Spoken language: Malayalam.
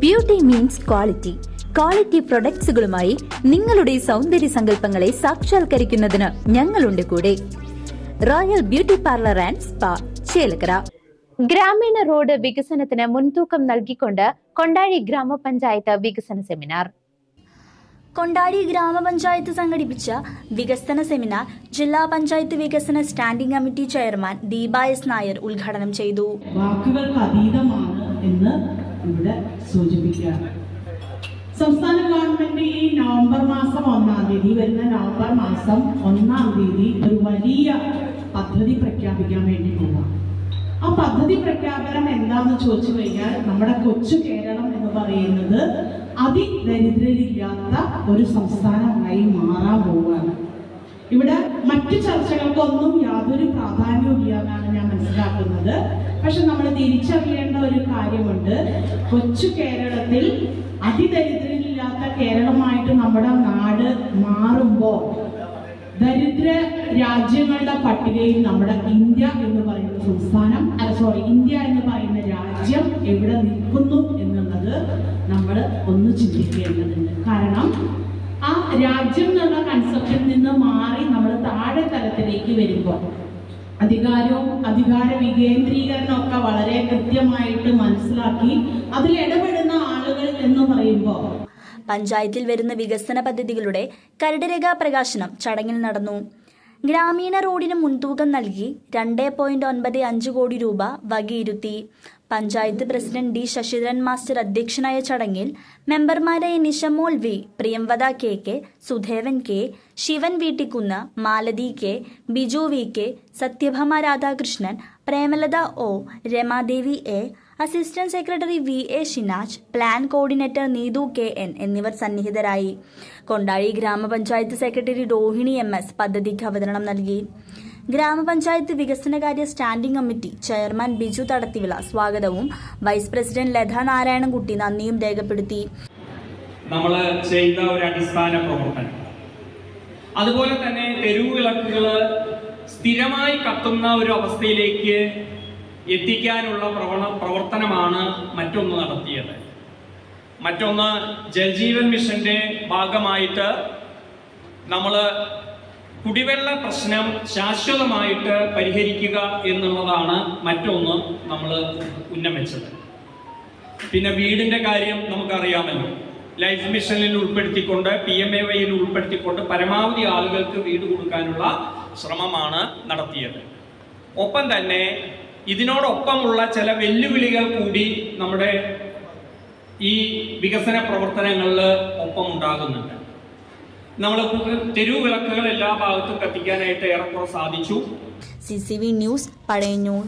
ബ്യൂട്ടി മീൻസ് ക്വാളിറ്റി ക്വാളിറ്റി പ്രൊഡക്ട്സുകളുമായി നിങ്ങളുടെ സൗന്ദര്യ സങ്കല്പങ്ങളെ സാക്ഷാത്കരിക്കുന്നതിന് ഞങ്ങളുണ്ട് കൂടെ. Royal beauty parlour and spa Chelakkara. ഗ്രാമീണ റോഡ് വികസനത്തിന് മുൻതൂക്കം നൽകിക്കൊണ്ട് കൊണ്ടാഴി ഗ്രാമപഞ്ചായത്ത് വികസന സെമിനാർ. കൊണ്ടാടി ഗ്രാമപഞ്ചായത്ത് സംഘടിപ്പിച്ച വികസന സെമിനാർ ജില്ലാ പഞ്ചായത്ത് വികസന standing committee chairman Deepa S Nair ഉദ്ഘാടനം ചെയ്തു. വാക്കുകൾക്ക് അതീതമാണ് എന്ന് ഇവിടെ സൂചിപ്പിക്കുകയാണ് സംസ്ഥാന ഗവൺമെന്റ് ഈ നവംബർ മാസം ഒന്നാം തീയതി വരുന്ന നവംബർ മാസം ഒന്നാം തീയതി ഒരു വലിയ പദ്ധതി പ്രഖ്യാപിക്കാൻ വേണ്ടി വേണ്ടിയിട്ടുണ്ട് ആ പദ്ധതി പ്രഖ്യാപനം എന്താണെന്ന് ചോദിച്ചു കഴിഞ്ഞാൽ നമ്മുടെ കൊച്ചു കേരളം എന്ന് പറയുന്നത് അതിദരിദ്രരില്ലാത്ത ഒരു സംസ്ഥാനമായി മാറാൻ പോവുകയാണ്. ഇവിടെ മറ്റു ചർച്ചകൾക്കൊന്നും യാതൊരു മനസ്സിലാക്കുന്നത് പക്ഷെ നമ്മൾ തിരിച്ചറിയേണ്ട ഒരു കാര്യമുണ്ട്. കൊച്ചു കേരളത്തിൽ അതിദരിദ്രനില്ലാത്ത കേരളമായിട്ട് നമ്മുടെ നാട് മാറുമ്പോൾ ദരിദ്ര രാജ്യങ്ങളുടെ പട്ടികയിൽ നമ്മുടെ ഇന്ത്യ എന്ന് പറയുന്ന സംസ്ഥാനം സോറി ഇന്ത്യ എന്ന് പറയുന്ന രാജ്യം എവിടെ നിൽക്കുന്നു എന്നുള്ളത് നമ്മൾ ഒന്ന് ചിന്തിക്കേണ്ടതുണ്ട്. കാരണം ആ രാജ്യം എന്നുള്ള കൺസെപ്റ്റിൽ നിന്ന് മാറി നമ്മൾ താഴെ തലത്തിലേക്ക് വരുമ്പോൾ അധികാരവും അധികാര വികേന്ദ്രീകരണം ഒക്കെ വളരെ കൃത്യമായിട്ട് മനസ്സിലാക്കി അതിൽ ഇടപെടുന്ന ആളുകൾ എന്ന് പറയുമ്പോൾ പഞ്ചായത്തിൽ വരുന്ന വികസന പദ്ധതികളുടെ കരടുരേഖാ പ്രകാശനം ചടങ്ങിൽ നടന്നു. ഗ്രാമീണ റോഡിന് മുൻതൂക്കം നൽകി രണ്ട് പോയിന്റ് ഒൻപത് അഞ്ച് കോടി രൂപ വകയിരുത്തി. Panchayat president D Sasidharan master അധ്യക്ഷനായ ചടങ്ങിൽ മെമ്പർമാരായ Nishamol V Priyamvada K K Sudhevan K Sivan Veettikkunnu Malathi K Biju V K Satyabhama Radhakrishnan Premalatha O Ramadevi A assistant secretary V A Shinaj plan coordinator Neethu K N എന്നിവർ സന്നിഹിതരായി. കൊണ്ടാഴി ഗ്രാമപഞ്ചായത്ത് സെക്രട്ടറി രോഹിണി എം എസ് പദ്ധതിക്ക് അവതരണം നൽകി. ഗ്രാമപഞ്ചായത്ത് വികസനകാര്യ standing committee chairman Biju Thadathivila സ്വാഗതവും വൈസ് പ്രസിഡന്റ് ലത നാരായണൻകുട്ടി നന്ദിയും രേഖപ്പെടുത്തി. നമ്മൾ ചെയ്ത ഒരു അടിസ്ഥാന പ്രവർത്തനം. അതുപോലെ തന്നെ തെരുവ് വിളക്കുകൾ സ്ഥിരമായി കത്തുന്ന ഒരു അവസ്ഥയിലേക്ക് എത്തിക്കാനുള്ള പ്രവണ പ്രവർത്തനമാണ് മറ്റൊന്ന് നടത്തിയത്. മറ്റൊന്ന് ജൽജീവൻ മിഷന്റെ ഭാഗമായിട്ട് നമ്മൾ കുടിവെള്ള പ്രശ്നം ശാശ്വതമായിട്ട് പരിഹരിക്കുക എന്നുള്ളതാണ് മറ്റൊന്ന് നമ്മൾ ഉന്നമിച്ചത്. പിന്നെ വീടിന്റെ കാര്യം നമുക്കറിയാമല്ലോ. ലൈഫ് മിഷനിൽ ഉൾപ്പെടുത്തിക്കൊണ്ട് പി എം എ വൈയിൽ ഉൾപ്പെടുത്തിക്കൊണ്ട് പരമാവധി ആളുകൾക്ക് വീട് കൊടുക്കാനുള്ള ശ്രമമാണ് നടത്തിയത്. ഒപ്പം തന്നെ ഇതിനോടൊപ്പമുള്ള ചില വെല്ലുവിളികൾ കൂടി നമ്മുടെ ഈ വികസന പ്രവർത്തനങ്ങളിൽ ഒപ്പം ഉണ്ടാകുന്നുണ്ട് നമ്മൾ തെരുവ് വിളക്കുകൾ എല്ലാ ഭാഗത്തും കത്തിക്കാനായിട്ട് ഏറെക്കുറെ സാധിച്ചു. C C V news Pazhayannur